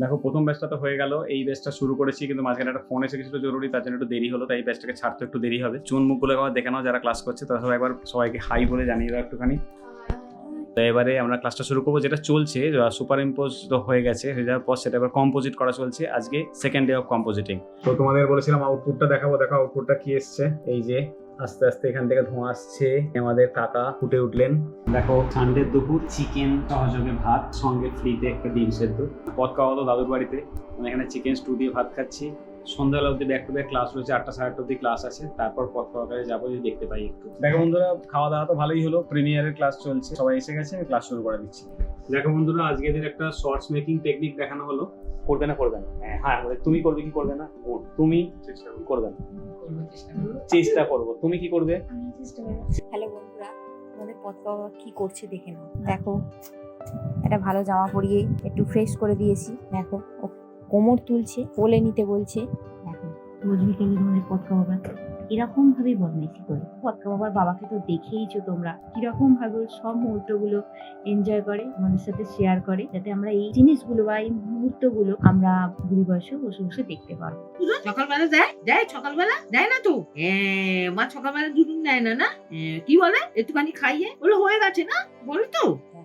দেখো, প্রথম ব্যাচটা তো হয়ে গেল। এই ব্যাচটা শুরু করেছি, কিন্তু মাঝখানে একটা ফোন এসে গেছিল জরুরি, তার জন্য একটু দেরি হলো, তাই এই ব্যাচটাকে ছাড়তে একটু দেরি হবে। চুন মুখগুলো একবার দেখে নাও যারা ক্লাস করছে, তারা একবার সবাইকে হাই বলে জানিয়ে দাও একটুখানি। তো এবারে আমরা ক্লাসটা শুরু করব, যেটা চলছে সুপার ইম্পোজ তো হয়ে গেছে, হয়ে যাওয়ার পর সেটা এবার কম্পোজিট করা চলছে। আজকে সেকেন্ড ডে অফ কম্পোজিটিং তো তোমাদের বলেছিলাম আউটপুটটা দেখাবো দেখো আউটপুটটা কি এসছে। এই যে আস্তে আস্তে এখান থেকে ধোঁয়া আসছে। আমাদের কাকা ফুটে উঠলেন। দেখো সানডের দুপুর চিকেন সহযোগে ভাত, সঙ্গে ফ্রিতে একটা ডিম সেদ্ধ। পথ খাওয়া হলো দাদুর বাড়িতে। এখানে চিকেন স্টু দিয়ে ভাত খাচ্ছি। সন্ধ্যাবেলা অব্দি ব্যাক টু ব্যাক ক্লাস রয়েছে আটটা সাড়ে আটটা অব্দি ক্লাস আছে। তারপর পথ খাওয়া যাব যদি দেখতে পাই একটু। দেখো বন্ধুরা খাওয়া দাওয়া তো ভালোই হলো প্রিমিয়ারের ক্লাস চলছে। সবাই এসে গেছে আমি ক্লাস শুরু করে দিচ্ছি। দেখো বন্ধুরা আজকে এদের একটা শর্টস মেকিং টেকনিক দেখানো হলো। করবে না করবে না। হ্যাঁ হ্যাঁ তুমি করবে কি করবে না ও, তুমি করবে না। চেষ্টা করব। তুমি কি করবে? হ্যালো বন্ধুরা আমাদের পথ বাবা কি করছে দেখে নাও। দেখো একটা ভালো জামা পরিয়ে একটু ফ্রেশ করে দিয়েছি। দেখো ও কোমর তুলছে কোলে নিতে বলছে। দেখো তোমাদের বাবা এরকম ভাবে বদমাইশি করে। পথকা বাবার বাবাকে তো দেখেইছো তোমরা। কীরকম ভাবে ওর সব মুহূর্তগুলো এনজয় করে আমাদের সাথে শেয়ার করে যাতে আমরা এই জিনিসগুলো বা এই মুহূর্তগুলো আমরা বুড়ি বয়সে বসে বসে দেখতে পারব। সকালবেলা দেয় দেয় সকালবেলা? দেয় না তো? হ্যাঁ মা সকালবেলা দুদিন দেয় না না? হ্যাঁ, কি বলে? একটুখানি খাইয়ে? বলে হয়ে গেছে না? বলি তো দেখো পথকা বাবা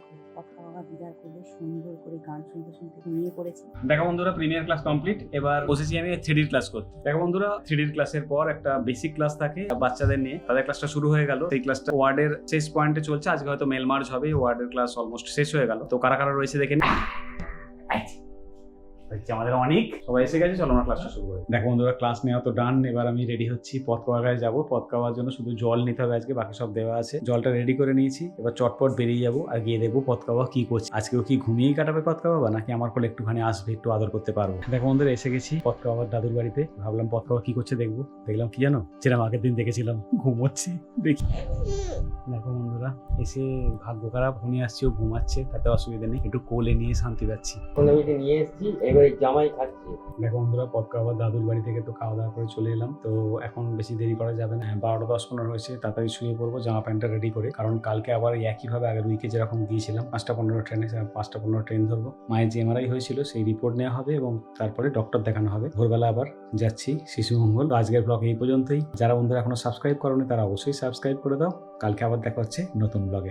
দিদার করলে সুন্দর করে গান শুনতে শুনতে ঘুমিয়ে পড়েছি। দেখো বন্ধুরা প্রিমিয়ার ক্লাস কমপ্লিট এবার বসেছি আমি থ্রিডির ক্লাস করতে। দেখো বন্ধুরা থ্রিডির ক্লাসের পর একটা বেসিক ক্লাস থাকে বাচ্চাদের নিয়ে। তাদের ক্লাসটা শুরু হয়ে গেল। সেই ক্লাসটা ওয়ার্ডের শেষ পয়েন্টে চলছে। আজকে হয়তো মেল মার্জ হবে। ওয়ার্ডের ক্লাস অলমোস্ট শেষ হয়ে গেল। তো কারা কারা রয়েছে দেখে। হচ্ছে আমাদের অনেক? সবাই এসে গেছে চলো আমরা ক্লাসটা শুরু করি। দেখো বন্ধুরা ক্লাস নেওয়া তো ডান এবার আমি রেডি হচ্ছি পথ কাওয়াগায় যাব পথ খাওয়ার জন্য শুধু জল নিতে হবে আজকে বাকি সব দেওয়া আছে। জলটা রেডি করে নিয়েছি এবার চটপট বেরিয়ে যাব আর গিয়ে দেখব পথ কাওয়া কি করছে। আজকেও কি ঘুমিয়েই কাটাবে পথ কাওয়া নাকি আমার কোলে একটুখানি আসবে একটু আদর করতে পারব। দেখো বন্ধুরা এসে গেছি পথ কাওয়ার দাদুর বাড়িতে। ভাবলাম পথ কাওয়া কি করছে দেখব। দেখলাম কি জানো? যেরকম আগের দিন দেখেছিলাম ঘুমোচ্ছে। দেখি। দেখো বন্ধুরা এসে ভাগ্য খারাপ উনি আসছে ও ঘুমাচ্ছে তাতে অসুবিধা নেই। একটু কোলে নিয়ে শান্তি পাচ্ছি। নিয়ে এসেছি এবারে জামাই খাচ্ছে। দেখো বন্ধুরা পথকা আবার দাদুর বাড়ি থেকে তো খাওয়া দাওয়া করে চলে এলাম। তো এখন বেশি দেরি করা যাবে না। বারোটা দশ পনেরো হয়েছে, তাড়াতাড়ি শুয়ে পড়ব, জামা প্যান্টটা রেডি করে। কারণ কালকে আবার একইভাবে আগের উইকে যেরকম গিয়েছিলাম, পাঁচটা পনেরো ট্রেনে পাঁচটা পনেরো ট্রেন ধরবো। মায়ের যে এমআরআই হয়েছিল, সেই রিপোর্ট নেওয়া হবে এবং তারপরে ডক্টর দেখানো হবে। ভোরবেলা আবার যাচ্ছি শিশু মঙ্গল। আজকের ব্লগ এই পর্যন্তই। যারা বন্ধুরা এখনও সাবস্ক্রাইব করোনি, তারা অবশ্যই সাবস্ক্রাইব করে দাও। কালকে আবার দেখা হচ্ছে নতুন ব্লগে